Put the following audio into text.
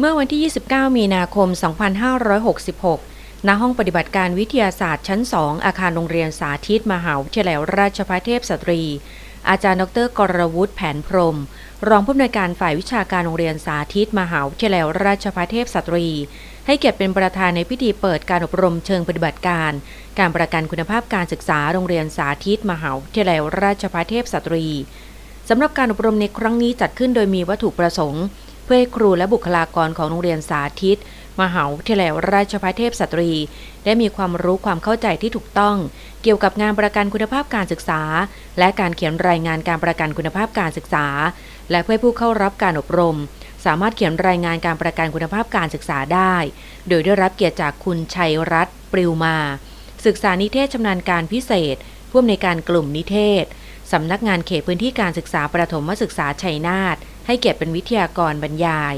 เมื่อวันที่ 29 มีนาคม 2566 ณ ห้องปฏิบัติการวิทยาศาสตร์ชั้น 2 อาคารโรงเรียนสาธิตมหาวิทยาลัยราชภัฏเทพสตรี อาจารย์ดรกรวุฒิแผนพรม รองผู้อำนวยการฝ่ายวิชาการโรงเรียนสาธิตมหาวิทยาลัยราชภัฏเทพสตรี ให้เกียรติเป็นประธานในพิธีเปิดการอบรมเชิงปฏิบัติการ การประกันคุณภาพการศึกษาโรงเรียนสาธิตมหาวิทยาลัยราชภัฏเทพสตรีสำหรับการอบรมในครั้งนี้จัดขึ้นโดยมีวัตถุประสงค์ พื่อให้ครูและบุคลากรของโรงเรียนสาธิต มหาวิทยาลัยราชภัฏเทพสตรี ได้มีความรู้ความเข้าใจที่ถูกต้อง เกี่ยวกับงานประกันคุณภาพการศึกษา และการเขียนรายงานการประกันคุณภาพการศึกษา และเพื่อผู้เข้ารับการอบรม สามารถเขียนรายงานการประกันคุณภาพการศึกษาได้ โดยได้รับเกียรติจากคุณชัยรัตน์ปลิวมา ศึกษานิเทศชำนาญการพิเศษผู้อำนวยการกลุ่มนิเทศสำนักงานเขตพื้นที่การศึกษาประถมศึกษาชัยนาท ให้เกียรติเป็นวิทยากรบรรยาย